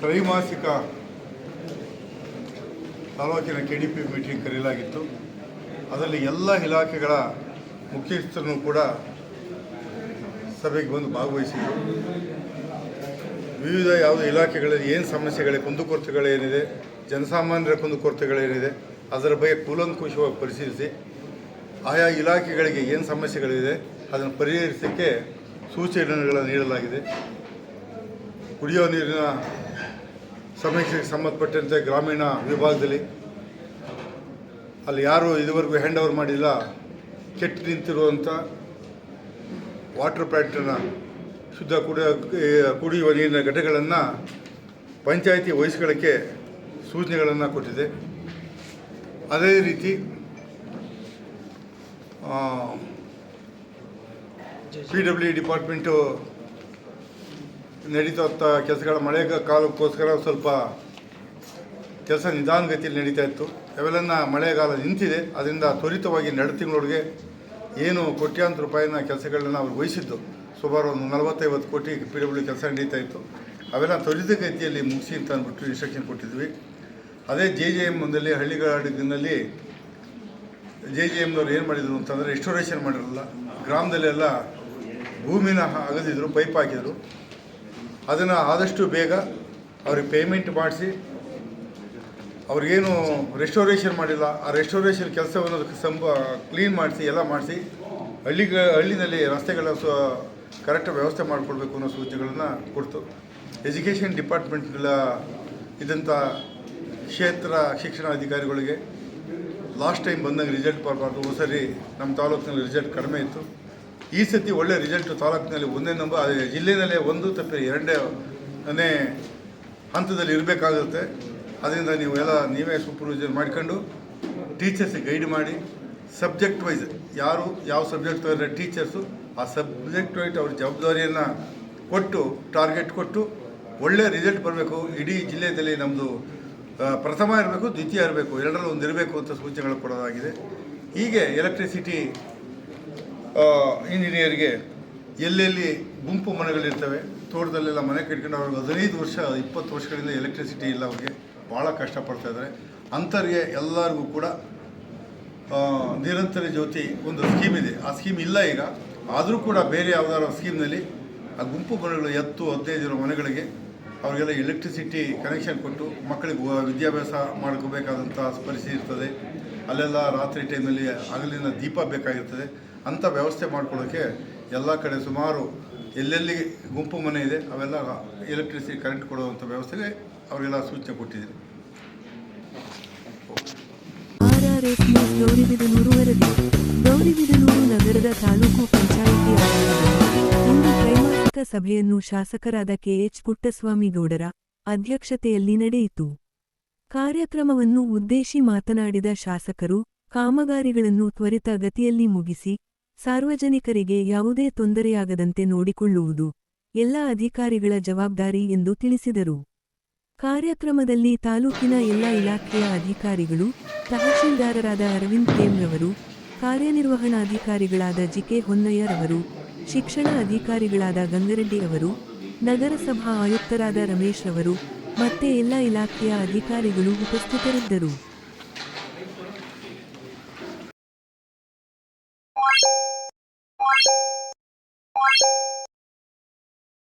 ತ್ರೈಮಾಸಿಕ ತಾಲೂಕಿನ K D P meeting ಕರೆಯಲಾಗಿತ್ತು. ಅದರಲ್ಲಿ ಎಲ್ಲ ಇಲಾಖೆಗಳ ಮುಖ್ಯಸ್ಥರನ್ನು ಕೂಡ ಸಭೆಗೆ ಬಂದು ಭಾಗವಹಿಸಿದರು ವಿವಿಧ ಯಾವುದೇ ಇಲಾಖೆಗಳಲ್ಲಿ ಏನು ಸಮಸ್ಯೆಗಳೇ ಕುಂದುಕೊರತೆಗಳೇನಿದೆ, ಜನಸಾಮಾನ್ಯರ ಕುಂದುಕೊರತೆಗಳೇನಿದೆ, ಅದರ ಬಗ್ಗೆ ಕೂಲಂಕುಷವಾಗಿ ಪರಿಶೀಲಿಸಿ, ಆಯಾ ಇಲಾಖೆಗಳಿಗೆ ಏನು ಸಮಸ್ಯೆಗಳಿದೆ, ಅದನ್ನು ಪರಿಹರಿಸೋಕ್ಕೆ ಸೂಚನೆಗಳನ್ನು ನೀಡಲಾಗಿದೆ. ಕುಡಿಯುವ ನೀರಿನ ಸಮಸ್ಯೆಗೆ ಸಂಬಂಧಪಟ್ಟಂತೆ ಗ್ರಾಮೀಣ ವಿಭಾಗದಲ್ಲಿ ಅಲ್ಲಿ ಯಾರು ಇದುವರೆಗೂ ಹ್ಯಾಂಡ್ ಓವರ್ ಮಾಡಿಲ್ಲ, ಕೆಟ್ಟು ನಿಂತಿರುವಂಥ ವಾಟರ್ ಪ್ಲ್ಯಾಂಟನ್ನು ಶುದ್ಧ ಕುಡಿಯ ಕುಡಿಯುವ ನೀರಿನ ಘಟಕಗಳನ್ನು ಪಂಚಾಯಿತಿ ವಹಿಸ್ಕೊಳ್ಳೋಕ್ಕೆ ಸೂಚನೆಗಳನ್ನು ಕೊಟ್ಟಿದೆ. ಅದೇ ರೀತಿ ಪಿ ಡಬ್ಲ್ಯೂ ಡಿಪಾರ್ಟ್ಮೆಂಟು ನಡೀತಾ ಕೆಲಸಗಳ ಮಳೆ ಕಾಲಕ್ಕೋಸ್ಕರ ಸ್ವಲ್ಪ ಕೆಲಸ ನಿಧಾನಗತಿಯಲ್ಲಿ ನಡೀತಾ ಇತ್ತು. ಮಳೆಗಾಲ ನಿಂತಿದೆ. ಅದರಿಂದ ತ್ವರಿತವಾಗಿ ಎರಡು ತಿಂಗಳೊಳಗೆ ಏನು ಕೋಟ್ಯಾಂತರ ರೂಪಾಯಿನ ಕೆಲಸಗಳನ್ನ ಅವ್ರು ವಹಿಸಿದ್ದು. ಸುಮಾರು ಒಂದು ನಲವತ್ತೈವತ್ತು ಕೋಟಿ ಪಿ ಡಬ್ಲ್ಯೂ ಕೆಲಸ ನಡೀತಾ ಇತ್ತು. ಅವೆಲ್ಲ ತ್ವರಿತಗತಿಯಲ್ಲಿ ಮುಗಿಸಿ ಅಂತ ಅಂದ್ಬಿಟ್ಟು ಇನ್ಸ್ಟ್ರಕ್ಷನ್ ಕೊಟ್ಟಿದ್ವಿ. ಅದೇ ಜೆ ಜೆ ಎಮ್ನಲ್ಲಿ ಹಳ್ಳಿಗಾಡಿನಲ್ಲಿ ಜೆ ಜೆ ಎಮ್ನವ್ರು ಏನು ಮಾಡಿದರು ಅಂತಂದರೆ ರೆಸ್ಟೋರೇಷನ್ ಮಾಡಿರಲಿಲ್ಲ. ಗ್ರಾಮದಲ್ಲೆಲ್ಲ ಭೂಮಿನ ಅಗದಿದ್ರು ಪೈಪ್ ಹಾಕಿದರು. ಅದನ್ನು ಆದಷ್ಟು ಬೇಗ ಅವ್ರಿಗೆ ಪೇಮೆಂಟ್ ಮಾಡಿಸಿ, ಅವ್ರಿಗೇನು ರೆಸ್ಟೋರೇಷನ್ ಮಾಡಿಲ್ಲ, ಆ ರೆಸ್ಟೋರೇಷನ್ ಕೆಲಸವನ್ನು ಸಂಬ ಕ್ಲೀನ್ ಮಾಡಿಸಿ, ಎಲ್ಲ ಮಾಡಿಸಿ, ಹಳ್ಳಿಗ, ಹಳ್ಳಿನಲ್ಲಿ ರಸ್ತೆಗಳ ಸ್ವ ಕರೆಕ್ಟ್ ವ್ಯವಸ್ಥೆ ಮಾಡಿಕೊಡ್ಬೇಕು ಅನ್ನೋ ಸೂಚನೆಗಳನ್ನು ಕೊಡ್ತು. ಎಜುಕೇಷನ್ ಡಿಪಾರ್ಟ್ಮೆಂಟ್ಗಳ ಇದ್ದಂಥ ಕ್ಷೇತ್ರ ಶಿಕ್ಷಣ ಅಧಿಕಾರಿಗಳಿಗೆ ಲಾಸ್ಟ್ ಟೈಮ್ ಬಂದಂಗೆ ರಿಸಲ್ಟ್ ಬರಬಾರ್ದು. ಸರಿ ನಮ್ಮ ತಾಲೂಕಿನಲ್ಲಿ ರಿಸಲ್ಟ್ ಕಡಿಮೆ ಇತ್ತು. ಈ ಸತಿ ಒಳ್ಳೆ ರಿಸಲ್ಟ್ ತಾಲೂಕಿನಲ್ಲಿ ಒಂದೇ ನಂಬರ್ ಅದೇ ಜಿಲ್ಲೆಯಲ್ಲೇ ಒಂದು ತಪ್ಪಿ ಎರಡನೇ ಹಂತದಲ್ಲಿ ಇರಬೇಕಾಗುತ್ತೆ. ಅದರಿಂದ ನೀವು ಎಲ್ಲ ನೀವೇ ಸೂಪರ್ವೈಸರ್ ಮಾಡ್ಕೊಂಡು ಟೀಚರ್ಸಿಗೆ ಗೈಡ್ ಮಾಡಿ ಸಬ್ಜೆಕ್ಟ್ ವೈಸ್ ಯಾರು, ಯಾವ ಸಬ್ಜೆಕ್ಟ್ ತೊಗೊಂಡ್ರೆ ಟೀಚರ್ಸು ಆ ಸಬ್ಜೆಕ್ಟ್ ವೈಟ್ ಅವ್ರ ಜವಾಬ್ದಾರಿಯನ್ನು ಕೊಟ್ಟು ಟಾರ್ಗೆಟ್ ಕೊಟ್ಟು ಒಳ್ಳೆ ರಿಸಲ್ಟ್ ಬರಬೇಕು. ಇಡೀ ಜಿಲ್ಲೆಯಲ್ಲಿ ನಮ್ಮದು ಪ್ರಥಮ ಇರಬೇಕು, ದ್ವಿತೀಯ ಇರಬೇಕು, ಎರಡರಲ್ಲಿ ಒಂದು ಇರಬೇಕು ಅಂತ ಸೂಚನೆಗಳು ಕೊಡೋದಾಗಿದೆ ಹೀಗೆ ಎಲೆಕ್ಟ್ರಿಸಿಟಿ ಇಂಜಿನಿಯರ್ಗೆ ಎಲ್ಲೆಲ್ಲಿ ಗುಂಪು ಮನೆಗಳಿರ್ತವೆ, ತೋಟದಲ್ಲೆಲ್ಲ ಮನೆ ಕಟ್ಕೊಂಡು ಅವ್ರಿಗೆ ಹದಿನೈದು ವರ್ಷ, ಇಪ್ಪತ್ತು ವರ್ಷಗಳಿಂದ ಎಲೆಕ್ಟ್ರಿಸಿಟಿ ಇಲ್ಲ ಅವ್ರಿಗೆ ಭಾಳ ಕಷ್ಟಪಡ್ತಾ ಇದ್ದಾರೆ. ಅಂಥವ್ರಿಗೆ ಎಲ್ಲರಿಗೂ ಕೂಡ ನಿರಂತರ ಜ್ಯೋತಿ ಒಂದು ಸ್ಕೀಮ್ ಇದೆ. ಆ ಸ್ಕೀಮ್ ಇಲ್ಲ ಈಗ. ಆದರೂ ಕೂಡ ಬೇರೆ ಯಾವ್ದಾದ್ರು ಸ್ಕೀಮ್ನಲ್ಲಿ ಆ ಗುಂಪು ಮನೆಗಳು ಹತ್ತು ಹದಿನೈದು ಇರೋ ಮನೆಗಳಿಗೆ ಅವರಿಗೆಲ್ಲ ಎಲೆಕ್ಟ್ರಿಸಿಟಿ ಕನೆಕ್ಷನ್ ಕೊಟ್ಟು ಮಕ್ಕಳಿಗೆ ವಿದ್ಯಾಭ್ಯಾಸ ಮಾಡ್ಕೋಬೇಕಾದಂಥ ಪರಿಸ್ಥಿತಿ ಇರ್ತದೆ. ಅಲ್ಲೆಲ್ಲ ರಾತ್ರಿ ಟೈಮಲ್ಲಿ ಹಗಲಿನ ದೀಪ ಬೇಕಾಗಿರ್ತದೆ. ಅಂಥ ವ್ಯವಸ್ಥೆ ಮಾಡ್ಕೊಳ್ಳೋಕ್ಕೆ ಎಲ್ಲ ಕಡೆ ಸುಮಾರು ಎಲ್ಲೆಲ್ಲಿ ಗುಂಪು ಮನೆ ಇದೆ, ಅವೆಲ್ಲ ಎಲೆಕ್ಟ್ರಿಸಿಟಿ ಕರೆಂಟ್ ಕೊಡುವಂಥ ವ್ಯವಸ್ಥೆಗೆ ಅವರಿಗೆಲ್ಲ ಸೂಚನೆ ಕೊಟ್ಟಿದ್ದೀನಿ. ಗೌರಿಬಿದನೂರು ನಗರದ ತಾಲೂಕು ಪಂಚಾಯಿತಿ ಸಭೆಯನ್ನು ಶಾಸಕರಾದ ಕೆಎಚ್ ಪುಟ್ಟಸ್ವಾಮಿ ಗೌಡರ ಅಧ್ಯಕ್ಷತೆಯಲ್ಲಿ ನಡೆಯಿತು. ಕಾರ್ಯಕ್ರಮವನ್ನು ಉದ್ದೇಶಿ ಮಾತನಾಡಿದ ಶಾಸಕರು, ಕಾಮಗಾರಿಗಳನ್ನು ತ್ವರಿತ ಗತಿಯಲ್ಲಿ ಮುಗಿಸಿ ಸಾರ್ವಜನಿಕರಿಗೆ ಯಾವುದೇ ತೊಂದರೆಯಾಗದಂತೆ ನೋಡಿಕೊಳ್ಳುವುದು ಎಲ್ಲ ಅಧಿಕಾರಿಗಳ ಜವಾಬ್ದಾರಿ ಎಂದು ತಿಳಿಸಿದರು. ಕಾರ್ಯಕ್ರಮದಲ್ಲಿ ತಾಲೂಕಿನ ಎಲ್ಲ ಇಲಾಖೆಯ ಅಧಿಕಾರಿಗಳು, ತಹಶೀಲ್ದಾರರಾದ ಅರವಿಂದ್ ಕೇಮ್ರವರು ಕಾರ್ಯನಿರ್ವಹಣಾಧಿಕಾರಿಗಳಾದ ಜಿಕೆ ಹೊನ್ನಯ್ಯರವರು ಶಿಕ್ಷಣ ಅಧಿಕಾರಿಗಳಾದ ಗಂಗರೆಡ್ಡಿ ಅವರು, ನಗರಸಭಾ ಆಯುಕ್ತರಾದ ರಮೇಶ್ ಅವರು ಮತ್ತೆ ಎಲ್ಲ ಇಲಾಖೆಯ ಅಧಿಕಾರಿಗಳು ಉಪಸ್ಥಿತರಿದ್ದರು.